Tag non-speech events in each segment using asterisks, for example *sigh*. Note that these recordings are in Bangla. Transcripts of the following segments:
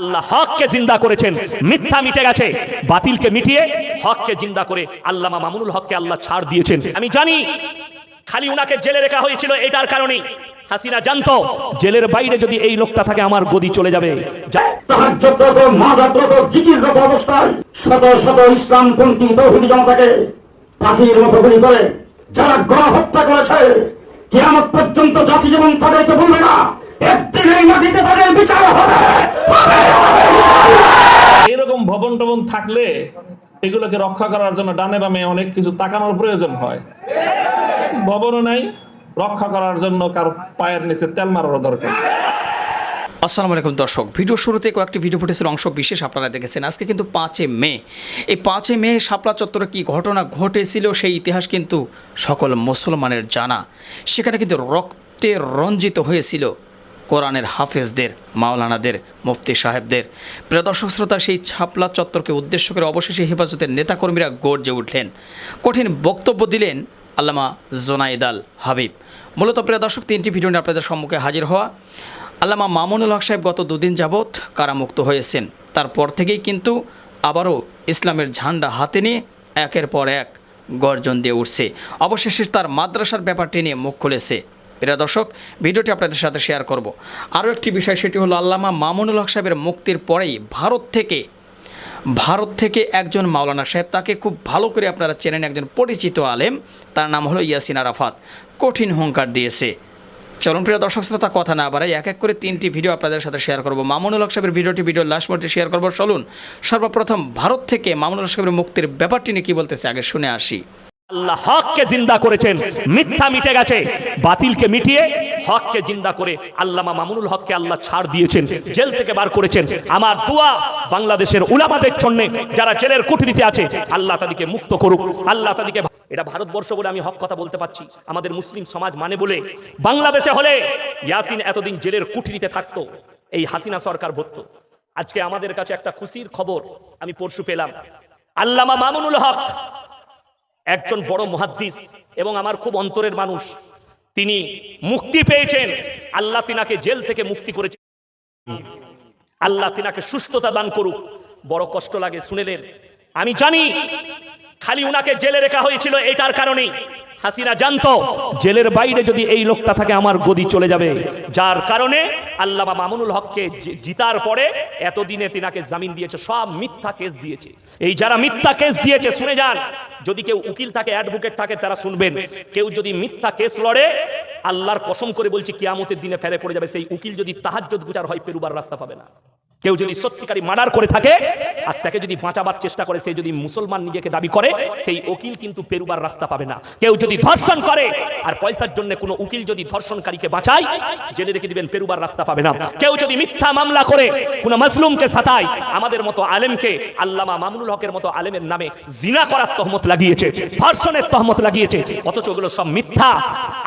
আল্লাহ হককে জিন্দা করেছেন। মিথ্যা মিটে গেছে। বাতিলকে মিটিয়ে হককে জিন্দা করে আল্লামা মামুনুল হককে আল্লাহ ছাড় দিয়েছেন। আমি জানি খালি উনাকে জেলে রেখা হয়েছিল এটার কারণে। হাসিনা, জানতো, জেলের বাইরে যদি এই লোকটা থাকে, আমার গদি চলে যাবে। শত শত ইসলামপন্থী তৌহিদি জনতাকে পাখির মতো গুলি করে, যারা গণহত্যা করেছে, কিয়ামত পর্যন্ত জাতি জীবন তাদেরকে না। একদিন এই মাটিতে তাদের বিচার হবে। হবে, হবে, ইনশাআল্লাহ। এরকম ভবন টবন থাকলে এগুলোকে রক্ষা করার জন্য ডানে বামে অনেক কিছু তাকানোর প্রয়োজন হয়। ভবনও নাই রক্ষা করার জন্য কার পায়ের নিচে তেল মারারও দরকার। আসসালামু আলাইকুম দর্শক ভিডিও শুরুতে কয়েকটি ভিডিও ফুটেজের অংশ বিশেষ আপনারা দেখেছেন। আজকে কিন্তু পাঁচে মে। এই পাঁচে মে শাপলা চত্বরে কী ঘটনা ঘটেছিল সেই ইতিহাস কিন্তু সকল মুসলমানের জানা। সেখানে কিন্তু রক্তে রঞ্জিত হয়েছিল কোরআনের হাফেজদের, মাওলানাদের, মুফতি সাহেবদের। প্রিয় দর্শক শ্রোতা, সেই ছাপলা চত্বরকে উদ্দেশ্য করে অবশেষে হেফাজতের নেতাকর্মীরা গর্জে উঠলেন। কঠিন বক্তব্য দিলেন আল্লামা জোনাইদ আল হাবিব। মূলত প্রিয় দর্শক, তিনটি ভিডিও নিয়ে আপনাদের সম্মুখে হাজির হওয়া। আল্লামা মামুনুল হক সাহেব গত দুদিন যাবৎ কারামুক্ত হয়েছেন। তারপর থেকেই কিন্তু আবারও ইসলামের ঝান্ডা হাতে নিয়ে একের পর এক গর্জন দিয়ে উঠছে। অবশেষে তার মাদ্রাসার ব্যাপারটি নিয়ে মুখ খুলেছে। প্রিয় দর্শক, ভিডিওটি আপনাদের সাথে শেয়ার করব। আরও একটি বিষয়, সেটি হলো আল্লামা মামুনুল হক সাহেবের মুক্তির পরেই ভারত থেকে ভারত থেকে একজন মাওলানা সাহেব, তাকে খুব ভালো করে আপনারা চেনেন একজন পরিচিত আলেম, তার নাম হলো ইয়াসিন আরাফাত। কঠিন হুঙ্কার দিয়েছে। চলুন প্রিয় দর্শক শ্রোতা, কথা না বাড়াই এক এক করে তিনটি ভিডিও আপনাদের সাথে শেয়ার করব। মামুনুল হক সাহেবের ভিডিওটি ভিডিও লাস্ট মোডটি শেয়ার করব। চলুন, সর্বপ্রথম ভারত থেকে মামুনুল হক সাহেবের মুক্তির ব্যাপারটি নিয়ে কী বলতেছে, আগে শুনে আসি। আল্লাহ হককে জিন্দা করেছেন, মিথ্যা মিটে গেছে। বাতিলকে মিটিয়ে হককে জিন্দা করে আল্লামা মামুনুল হককে আল্লাহ ছাড় দিয়েছেন, জেল থেকে বার করেছেন। আমার দোয়া বাংলাদেশের উলামাদের জন্য, যারা জেলের কুঠরিতে আছে, আল্লাহ তাদেরকে মুক্ত করুক। আল্লাহ তাদেরকে এটা ভারতবর্ষ বলে আমি হক কথা বলতে পারছি। আমাদের মুসলিম সমাজ মানে বলে, বাংলাদেশে হলে ইয়াসিন এতদিন জেলের কুঠরিতে থাকতো, এই হাসিনা সরকার ভরত আজকে আমাদের কাছে একটা খুশির খবর আমি পরশু পেলাম। আল্লামা মামুনুল হক একজন বড় মহাদ্দিস এবং আমার খুব অন্তরের মানুষ। তিনি মুক্তি পেয়েছেন। আল্লাহ তিনাকে জেল থেকে মুক্তি করেছেন আল্লাহ তিনাকে সুস্থতা দান করুক। বড় কষ্ট লাগে শুনেলেন আমি জানি, খালি উনাকে জেলে রেখা হয়েছিল এটার কারণেই। হাসিনা জানতো, জেলের বাইরে যদি এই লোকটা থাকে, আমার গদি চলে যাবে। যার কারণে আল্লামা মামুনুল হককে জিতার পরে এতদিনে তিনাকে জামিন দিয়েছে, সব মিথ্যা কেস দিয়েছে। এই যারা মিথ্যা কেস দিয়েছে, শুনে যান, যদি কেউ উকিল থাকে, অ্যাডভোকেট থাকে, তারা শুনবেন। কেউ যদি মিথ্যা কেস লড়ে, আল্লাহর কসম করে বলছি, কিয়ামতের দিনে ফেরে পড়ে যাবে। সেই উকিল যদি তাহাজ্জুদ গুজার হয়, পেরুবার রাস্তা পাবে না। কেউ যদি সত্যিকারী মার্ডার করে থাকে, আর তাকে যদি বাঁচাবার চেষ্টা করে, সে যদি মুসলমান নিজেকে দাবি করে, সেই উকিল কিন্তু পেরুবার রাস্তা পাবে না। কেউ যদি ধর্ষণ করে, আর পয়সার জন্য কোনো উকিল যদি ধর্ষণকারীকে বাঁচায় জেনে রেখে দিবেন, পেরুবার রাস্তা পাবে না। কেউ যদি মিথ্যা মামলা করে, কোনো মাসলুমকে সাতায় আমাদের মতো আলেমকে, আল্লামা মামুনুল হকের মতো আলেমের নামে জিনা করার তহমত লাগিয়েছে, ধর্ষণের তহমত লাগিয়েছে, অথচ ওগুলো সব মিথ্যা।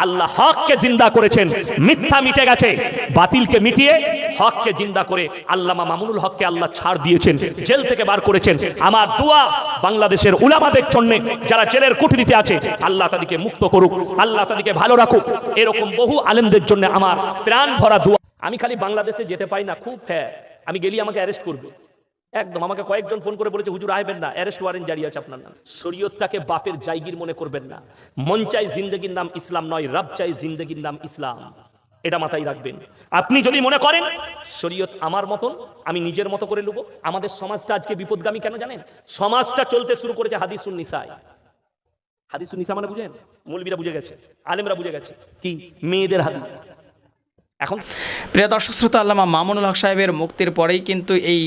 আল্লাহ হককে জিন্দা করেছেন, মিথ্যা মিটে গেছে, বাতিলকে মিটিয়ে হককে জিন্দা করে আল্লামা মামুনুল হককে আল্লাহ ছাড় দিয়েছেন, জেল থেকে বার করেছেন। আমার দোয়া বাংলাদেশের উলামাদের জন্য, যারা জেলের কুঠরিতে আছে, আল্লাহ তাদেরকে মুক্ত করুক, আল্লাহ তাদেরকে ভালো রাখুক। এরকম বহু আলেমদের জন্য আমার প্রাণ ভরা দোয়া। আমি খালি বাংলাদেশে যেতে পাই না, খুব হ্যাঁ আমি গেলি আমাকে অ্যারেস্ট করবে। একদম, আমাকে কয়েকজন ফোন করে বলেছে, হুজুর, আইবেন না অ্যারেস্ট ওয়ারেন্ট জারি আছে আপনার নাম। শরীয়তটাকে বাপের জায়গির মনে করবেন না। মন চাই জিন্দগির নাম ইসলাম নয়, রব চাই জিন্দগির নাম ইসলাম। এটা মাথায় রাখবেন। আপনি যদি মনে করেন, শরীয়ত আমার মতন, আমি নিজের মতো করে নেব আমাদের সমাজটা আজকে বিপদগামী কেন জানেন? সমাজটা চলতে শুরু করেছে হাদিসুন নিসায় হাদিসুন নিসা মানে বুঝেন? মৌলবীরা বুঝে গেছে, আলেমরা বুঝে গেছে। কি? মেয়েদের হাদিস। এখন প্রিয় দর্শক, শ্রোতা আল্লামা মামুনুল হক সাহেবের মুক্তির পরেই কিন্তু এই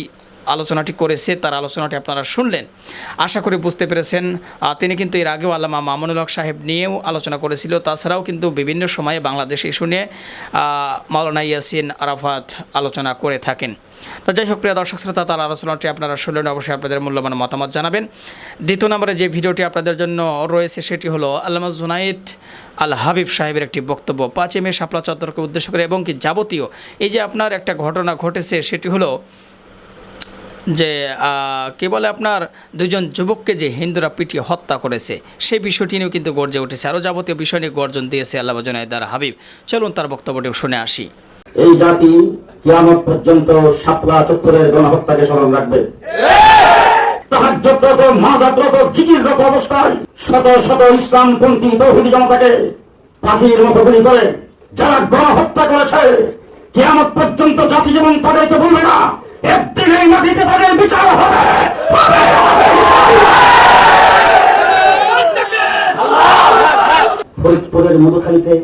আলোচনাটি করেছে, তার আলোচনাটি আপনারা শুনলেন। আশা করি বুঝতে পেরেছেন। তিনি কিন্তু এর আগেও আল্লামা মামুনুল হক সাহেব নিয়েও আলোচনা করেছিল। তাছাড়াও কিন্তু বিভিন্ন সময়ে বাংলাদেশ ইস্যু নিয়ে মাওলানা ইয়াসিন আরাফাত আলোচনা করে থাকেন। তো যাই হোক, প্রিয় দর্শক শ্রোতা, তার আলোচনাটি আপনারা শুনলেন। অবশ্যই আপনাদের মূল্যবান মতামত জানাবেন। দ্বিতীয় নম্বরে যে ভিডিওটি আপনাদের জন্য রয়েছে, সেটি হলো আল্লামা জুনাইদ আল হাবিব সাহেবের একটি বক্তব্য। পাঁচই মে শাপলা চত্বরকে উদ্দেশ্য করে, এবং কি যাবতীয়। এই যে আপনার একটা ঘটনা ঘটেছে, সেটি হলো যে কি বলে আপনার দুজন যুবককে যে হিন্দুরা পিটিয়ে হত্যা করেছে, সেই বিষয়টি নিয়েও কিন্তু গর্জে উঠেছে। আরও যাবতীয় বিষয় নিয়ে গর্জন দিয়েছে আল্লাহ জনাইদার হাবিব। চলুন তার বক্তব্যটি শুনে আসি। এই জাতি কিয়ামত পর্যন্ত শাপলা চত্বরের গণহত্যাকে স্মরণ রাখবে। তাহাজ্জুদরত মাজাররত জিকিররত অবস্থায় শত শত ইসলামপন্থী তৌহিদি জনতাকে পাখির মতো গুলি করে, যারা গণহত্যা করেছে, কিয়ামত পর্যন্ত জাতি যেমন তাদেরকে বলবে না। একদিন এই মাটিতে তাদের বিচার হবে। হবে, হবে। ফরিদপুরের মধুখালীতে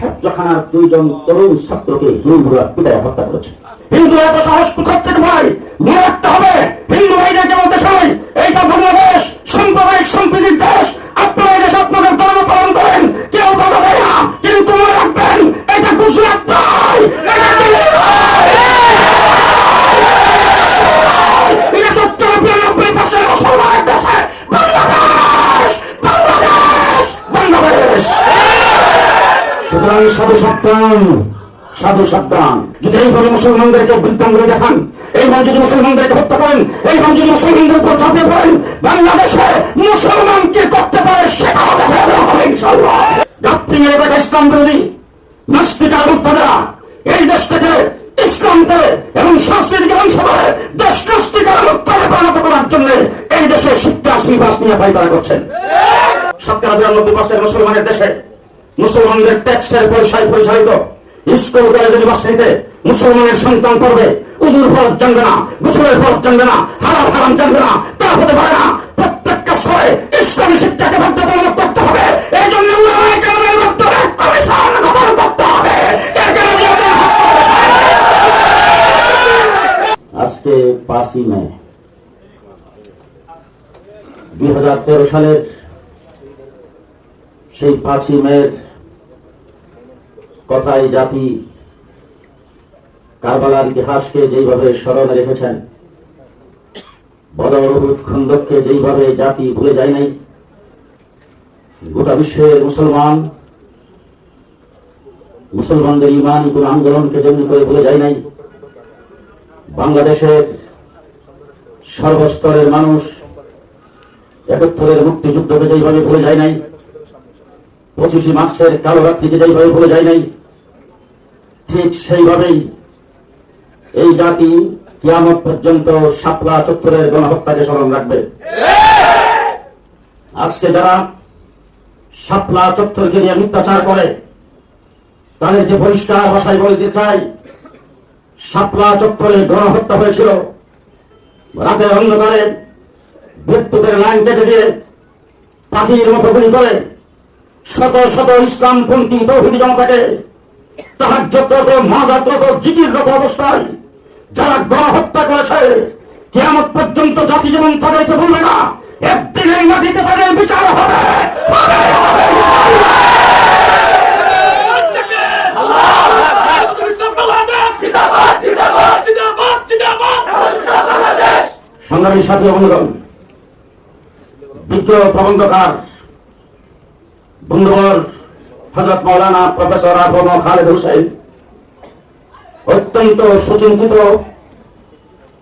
হেফজখানার দুইজন তরুণ ছাত্রকে হিন্দুরা পিটায় হত্যা করেছে। হিন্দুরা এত সাহস কোথাচ্ছেন ভাই নিয়ে রাখতে হবে। সুতরাং সাধু সাবধান সাধু সাবধান। যদি এইভাবে মুসলমানদেরকে বিদ্যাঙ্গুলি দেখান এইভাবে যদি মুসলমানদেরকে হত্যা করেন এইভাবে যদি মুসলমানদের উপর ঝাঁপিয়ে পড়েন, বাংলাদেশে মুসলমানকে করতে পারে সেটাও দেখা দেওয়া হবে গাপ্তি দেখা ইসলাম বিরোধী এই দেশ থেকে ইসলামকে এবং সংস্কৃতিকে ধ্বংস করে দেশ নাস্তিকার মুক্তারে পরিণত করার জন্য এই দেশে শিক্ষা শ্রীবাস নিয়ে পার্সেন্ট মুসলমানের দেশে মুসলমানদের ট্যাক্সের পয়সায় পরিচালিত। স্কুল, কলেজ, ইউনিভার্সিটিতে মুসলমানের সন্তান পড়বে। উজুর ফরজ জানবে না, গোসলের ফরজ জানবে না, হারাম হারাম জানবে না, তা হতে পারে না। প্রত্যেকটা স্তরে ইসলামী শিক্ষাকে বাধ্যতামূলক করতে হবে। এই জন্য। আজকে পাঁচই মে, দুই হাজার তেরো সালের সেই পাঁচই মের কথাই জাতি কারবালার ইতিহাসকে যেইভাবে স্মরণে রেখেছেন বদর খন্দককে যেইভাবে জাতি ভুলে যায় নাই, গোটা বিশ্বের মুসলমান, মুসলমানদের ইমান কোন আন্দোলনকে যেমনি করে ভুলে যায় নাই, বাংলাদেশের সর্বস্তরের মানুষ একত্তরের মুক্তিযুদ্ধকে যেইভাবে ভুলে যায় নাই পঁচিশে মার্চের কালো রাত্রিকে যেইভাবে ভুলে যায় নাই, ঠিক সেইভাবেই এই জাতি কিয়ামত পর্যন্ত শাপলা চত্বরের গণহত্যাকে স্মরণ রাখবে। আজকে যারা শাপলা চত্বরকে নিয়ে মিথ্যাচার করে, তাদেরকে পরিষ্কার ভাষায় বলে দিতে চাই শাপলা চত্বরে গণহত্যা হয়েছিল। রাতে অন্ধকারে বিদ্যুতের লাইন কেটে দিয়ে পাখির মতো গুলি করে শত শত ইসলামপন্থী তৌহিদি জনতাকে তাহাজ্জুদরত মাজাররত জিকিররত অবস্থায় যারা গণহত্যা করেছে কেমন পর্যন্ত জাতি যেমন তাদেরকে বলবে না একদিন এই মাটিতে তাদের বিচার হবে। সংগ্রামী সাথী বন্ধুগণ, বিজ্ঞ প্রবন্ধকার বন্ধুবর হজরত মৌলানা professor A F M Khaled Hossain অত্যন্ত সুচিন্তিত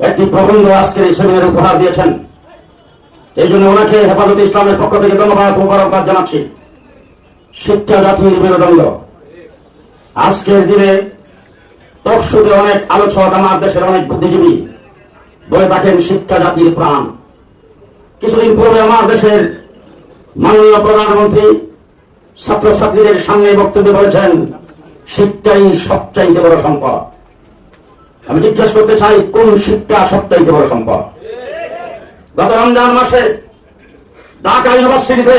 একটি প্রবন্ধ আজকের এই উপহার দিয়েছেন। এই জন্য ওনাকে হেফাজত ইসলামের পক্ষ থেকে ধন্যবাদ মোবারকবাদ জানাচ্ছি। শিক্ষা জাতির মেরুদণ্ড আজকের দিনে তকশুতে অনেক আলোচক আমার দেশের অনেক বুদ্ধিজীবী বলে থাকেন শিক্ষা জাতির প্রাণ। কিছুদিন পূর্বে আমার দেশের মাননীয় প্রধানমন্ত্রী ছাত্রছাত্রীদের সামনে বক্তব্য বলেছেন, শিক্ষাই সবচাইতে বড় সম্পদ। আমি জিজ্ঞেস করতে চাই, কোন শিক্ষা সবচাইতে বড় সম্পদ? গত রমজান মাসে ঢাকা ইউনিভার্সিটিতে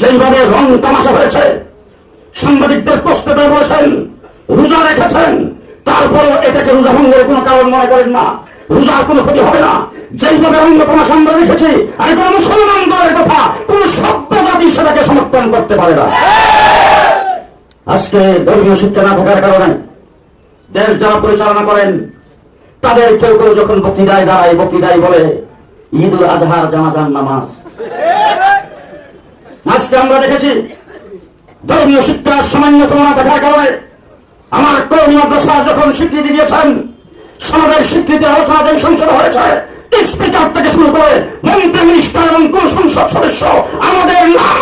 যেইভাবে রং তামাশা হয়েছে, সাংবাদিকদের প্রশ্ন করে বলেছেন, রোজা রেখেছেন, তারপরেও এটাকে রোজা ভঙ্গের কোনো কারণ মনে করেন না। রোজার কোনো ক্ষতি হবে না। যেইভাবে রঙ্গ তামাশা আমরা রেখেছি, আর কোন মুসলমান দলের কথা, কোন সভ্য জাতি সেটাকে সমর্থন করতে পারে না। আজকে ধর্মীয় শিক্ষা না থাকার কারণে দেশ যারা পরিচালনা করেন, তাদের কেউ কেউ যখন বক্তৃতায় দাঁড়ায়, বক্তৃতায় বলে, ঈদ উল আজহার জামাজান নামাজ। আজকে আমরা দেখেছি ধর্মীয় শিক্ষার সামান্য তুলনা থাকার কারণে আমার কর্মী মাদ্রাসা যখন স্বীকৃতি দিয়েছেন, সমাজের স্বীকৃতি আলোচনা সংসদ হয়েছে। স্পিকার থেকে শুরু করে, মন্ত্রী, মিনিস্টার এবং কোন সংসদ সদস্য আমাদের নাম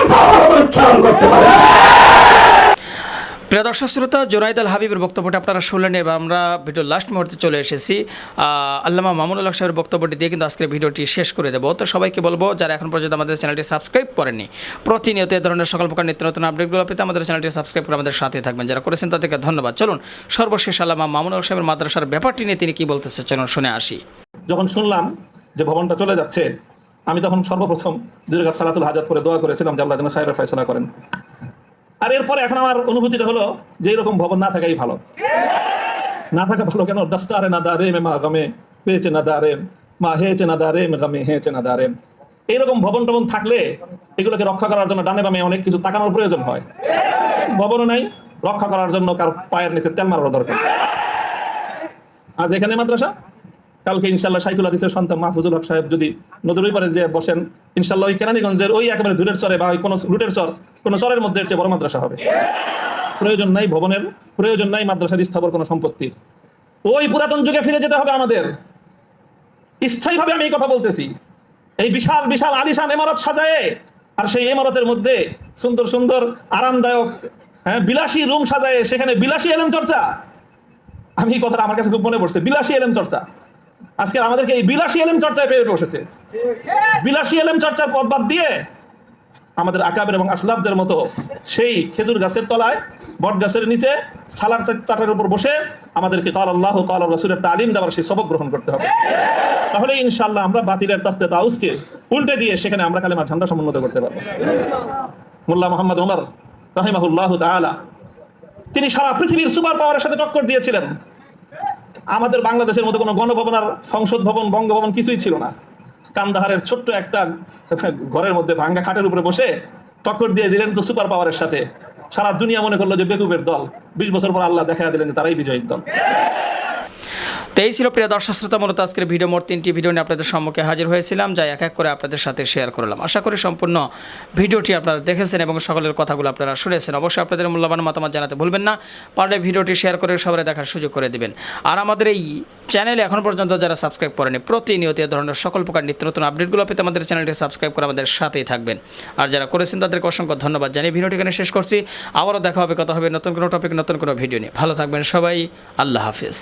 উচ্চারণ করতে পারে। প্রিয় দর্শক শ্রোতা, জোনাইদ আল হাবিবের বক্তব্যটা আপনারা শুনলেন, এবার আমরা ভিডিওর লাস্ট মুহূর্তে চলে এসেছি। আল্লামা মামুনুল হক সাহেবের বক্তব্যটি দিয়ে কিন্তু আজকের ভিডিওটি শেষ করে দেবো। তো সবাইকে বলব, যারা এখন পর্যন্ত আমাদের চ্যানেলটি সাবস্ক্রাইব করেনি প্রতিনিয়ত এ ধরনের সকল প্রকার নিত্য নতুন আপডেটগুলো পেতে আমাদের চ্যানেলটি সাবস্ক্রাইব করে আমাদের সাথে থাকবেন। যারা করেছেন তাদেরকে ধন্যবাদ। চলুন, সর্বশেষ আল্লামা মামুনুল হক সাহেবের মাদ্রাসার ব্যাপারটি নিয়ে তিনি কী বলতেছে চলুন শুনে আসি। যখন শুনলাম যে ভবনটা চলে যাচ্ছে, আমি তখন সর্বপ্রথম দুর্গা সালাতুল হাজাত করে দোয়া করেছিলাম যে আল্লাহ যেন খায়ের ফয়সলা করেন। আর এরপরে এখন আমার অনুভূতিটা হলো যে এরকম ভবন না থাকাই ভালো। না থাকা ভালো কেন? দাস্তারে না দারে মে মা গমে, পেয়েছে না দারে মা হেয়েছে না দারে মে গমে, হেয়েছে না দারে। এইরকম ভবন টবন থাকলে এগুলোকে রক্ষা করার জন্য ডানে বামে অনেক কিছু তাকানোর প্রয়োজন হয়। ভবনও নাই, রক্ষা করার জন্য কার পায়ের নিচে তেল মারার দরকার। আজ এখানে মাদ্রাসা? কালকে ইনশাল্লাহ সাইকুল হাদিসের সন্তান মাহফুজুল হক সাহেব যদি নদীর ওই পারে যে বসেন, ইনশাল্লাহ ওই কেরানীগঞ্জের ওই একেবারে দূরের চরে বা কোনো রুটের চর, কোনো চরের মধ্যে চেয়ে বড় মাদ্রাসা হবে। প্রয়োজন নাই ভবনের, প্রয়োজন নাই মাদ্রাসার স্থাপন কোনো সম্পত্তির। ওই পুরাতন যুগে ফিরে যেতে হবে আমাদের। স্থায়ীভাবে আমি এই কথা বলতেছি। এই বিশাল বিশাল আলিশান ইমারত সাজায়ে আর সেই ইমারতের মধ্যে সুন্দর সুন্দর, আরামদায়ক হ্যাঁ বিলাসী রুম সাজায়ে সেখানে বিলাসী এলেম চর্চা। আমি এই কথাটা আমার কাছে খুব মনে পড়ছে, বিলাসী এলেম চর্চা। আজকে আমাদেরকে এই বিলাসী এলেম চর্চায় পেয়ে বসেছে। বিলাসী এলেম চর্চার পথ বাদ দিয়ে আমাদের আকাবের এবং আসলাফদের মতো সেই খেজুর গাছের তলায়, বট গাছের নিচে, সালার চাটার উপর বসে আমাদেরকে কাল আল্লাহ কাল রসুলের তালিম দেওয়ার সেই সবক গ্রহণ করতে হবে। তাহলে ইনশাল্লাহ আমরা বাতিলের তখতে তাউসকে উল্টে দিয়ে সেখানে আমরা কালেমা ঠান্ডা সমুন্নত করতে পারব। মোল্লা মোহাম্মদ ওমর রাহিমাহুল্লাহ তাআলা, তিনি সারা পৃথিবীর সুপার পাওয়ারের সাথে টক্কর দিয়েছিলেন। আমাদের বাংলাদেশের মতো কোনো গণভবন আর সংসদ ভবন, বঙ্গভবন কিছুই ছিল না। কান্দাহারের ছোট্ট একটা *laughs* ঘরের মধ্যে ভাঙ্গা খাটের উপরে বসে টক্কর দিয়ে দিলেন তো সুপার পাওয়ারের সাথে। সারা দুনিয়া মনে করল যে বেকুবের দল। বিশ বছর পর আল্লাহ দেখা দিলেন তারাই বিজয়ীর দল। তো এই ছিল প্রিয় দর্শক শ্রোতা, মূলত আজকের ভিডিও, মোট তিনটি ভিডিও নিয়ে আপনাদের সম্মুখে হাজির হয়েছিলাম। যা এক এক করে আপনাদের সাথে শেয়ার করলাম। আশা করি সম্পূর্ণ ভিডিওটি আপনারা দেখেছেন এবং সকলের কথাগুলো আপনারা শুনেছেন। অবশ্যই আপনাদের মূল্যবান মতামত জানাতে ভুলবেন না। পারলে ভিডিওটি শেয়ার করে সবাই দেখার সুযোগ করে দেবেন। আর আমাদের এই চ্যানেলে এখন পর্যন্ত যারা সাবস্ক্রাইব করেনি, প্রতিনিয়ত এ ধরনের সকল প্রকার নিত্য নতুন আপডেটগুলো পেতে আমাদের চ্যানেলটি সাবস্ক্রাইব করে আমাদের সাথেই থাকবেন। আর যারা করেছেন তাদেরকে অসংখ্য ধন্যবাদ জানিয়ে ভিডিওটি এখানে শেষ করছি। আবারও দেখা হবে, কথা হবে নতুন কোনো টপিক নতুন কোনো ভিডিও নিয়ে। ভালো থাকবেন সবাই। আল্লাহ হাফিজ।